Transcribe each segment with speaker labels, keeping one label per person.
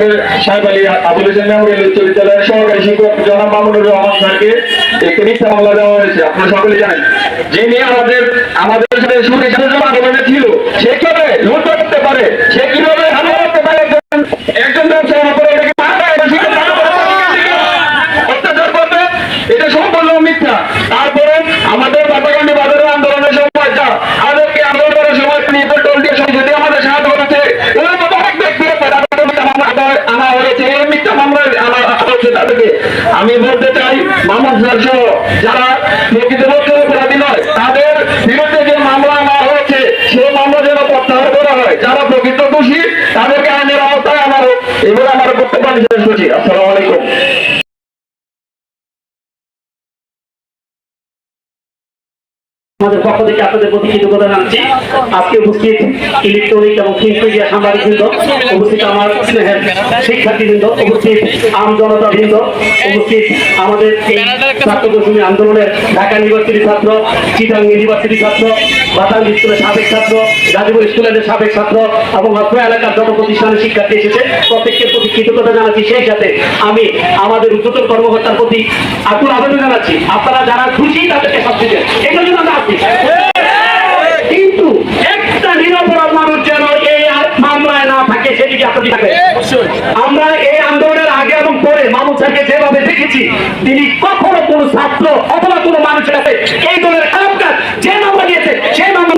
Speaker 1: সাহেব দেওয়া হয়েছে। আমাদের আমাদের ছিল সে কীভাবে লুট করতে পারে? সে কীভাবে হামলা করতে পারে একজন- একজন ব্যবসায়ীর উপরে এটাকে মাথায় এটা শিক্ষা দান করে অত্যাচার করবে এটা সম্পূর্ণ মিথ্যা তারপরে আমাদের বাতাকান্দি বাজারের আন্দোলনের সময় যা আমাদেরকে আন্দোলন করার সময় নিপুল টোল দিয়ে যদি আমাদের সাহায্য করেছে ওই মতো অনেক ব্যক্তি আছে তাদের মিথ্যা মামলা আনা- আনা হয়েছে এই মিথ্যা মামলা আনা তাদেরকে আমি বলতে চাই, মামুন যারা যারা প্রকৃতপক্ষে অপরাধী নয় তাদের বিরুদ্ধে যে মামলা আনা হয়েছে সে মামলা যেন প্রত্যাহার করা হয়। যারা প্রকৃত দোষী, তাদেরকে আইনের আওতায় আনা হোক। এবার আমার
Speaker 2: আমাদের পক্ষ থেকে আপনাদের প্রতি কৃতজ্ঞতা জানাচ্ছি। আজকে উপস্থিত ইলেকট্রনিক এবং প্রিন্ট মিডিয়া সাংবাদিকবৃন্দ, উপস্থিত আমার স্নেহের শিক্ষার্থীবৃন্দ, উপস্থিত আম জনতা বৃন্দ উপস্থিত আমাদের এই ছাত্র দশমী আন্দোলনের ঢাকা ইউনিভার্সিটি ছাত্র চিটাং ইউনিভার্সিটি ছাত্র বাতান স্কুলের সাবেক ছাত্র, গাজীপুর স্কুলের সাবেক ছাত্র এবং অত্র এলাকার যত প্রতিষ্ঠানের শিক্ষার্থী এসেছে, প্রত্যেকের প্রতি কৃতজ্ঞতা জানাচ্ছি। সেই সাথে আমি আমাদের উচ্চতর কর্মকর্তার প্রতি আকুল আবেদন জানাচ্ছি। আপনারা যারা খুশি তাদেরকে শাস্তি দেন আমরা এই আন্দোলনের আগে এবং পরে মামুন যেভাবে দেখেছি, তিনি কখনো কোনো ছাত্র, অথবা কোনো মানুষের কাছে এই দলের কাজ যে মামলা দিয়েছে, সেই মামলা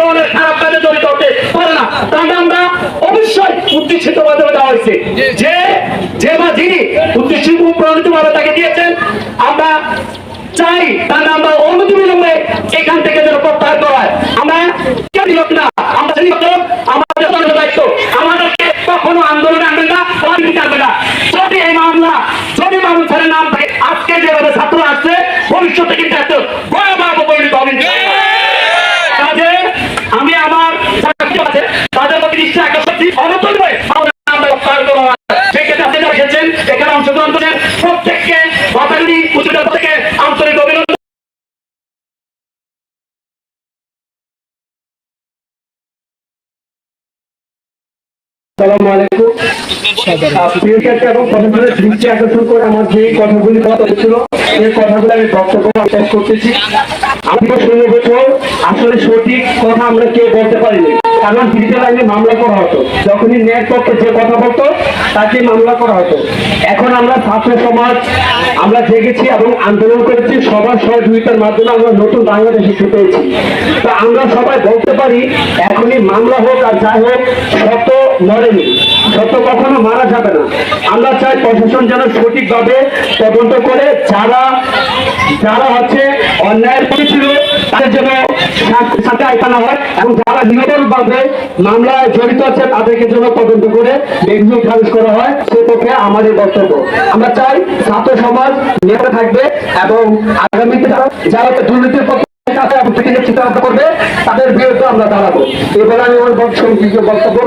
Speaker 2: ধরনের খারাপ কাজে জড়িত হতে আমরা অবশ্যই দেওয়া হয়েছে যে যে বা যিনি উদ্দেশিত প্রণীত দিয়েছেন, আমরা চাই তাহলে আমরা অনুমতি বিলম্বে এখান থেকে যেন প্রত্যাহার করা হয় আমরা কেউ লোক না আমরা সেই লোক আমাদের দলের দায়িত্ব আমাদেরকে কখনো আন্দোলনে আনবেন না রাজনীতি আনবেন না যদি এই মামলা যদি নাম থাকে আজকে যেভাবে ছাত্র আসছে ভবিষ্যতে কিন্তু একটা ভয়াবহ পরিণত হবে কাজে আমি আমার আছে তাদের প্রতি দৃষ্টি আকর্ষণ অনতন হয়ে এখানে অংশগ্রহণ করেন প্রত্যেককে বাতালি উচ্চতা থেকে আন্তরিক অভিনন্দন।
Speaker 3: আসসালামু আলাইকুম। আসলে সঠিক কথা আমরা বলতে পারিনি, কারণ ডিজিটাল আইনে মামলা করা হতো। যখনই পক্ষে যে কথা বলতো তাকে মামলা করা হতো। এখন আমরা ছাত্র সমাজ, আমরা জেগেছি এবং আন্দোলন করেছি, সবার সহযোগিতার মাধ্যমে আমরা নতুন বাংলাদেশ শিক্ষা পেয়েছি তো আমরা সবাই বলতে পারি, এখনই মামলা হোক আর যাই হোক সত্য মরেনি। সত্য কখনো মারা যাবে না। আমরা চাই প্রশাসন যেন সঠিকভাবে তদন্ত করে যারা যারা হচ্ছে অন্যায় করেছিল তাদের যেন সাথে আইতানা হয় এবং যারা নিরপরভাবে মামলায় জড়িত আছে, তাদেরকে যেন তদন্ত করে বিভিন্ন খারিজ করা হয়, সে পক্ষে আমাদের বক্তব্য। আমরা চাই ছাত্র সমাজ নেতা থাকবে এবং আগামীতে যারা দুর্নীতির পক্ষে কাছে থেকে চিন্তা করবে। বিরুদ্ধে আমরা দাঁড়াবো। এবার আমি আমার বক্তব্য বক্তব্য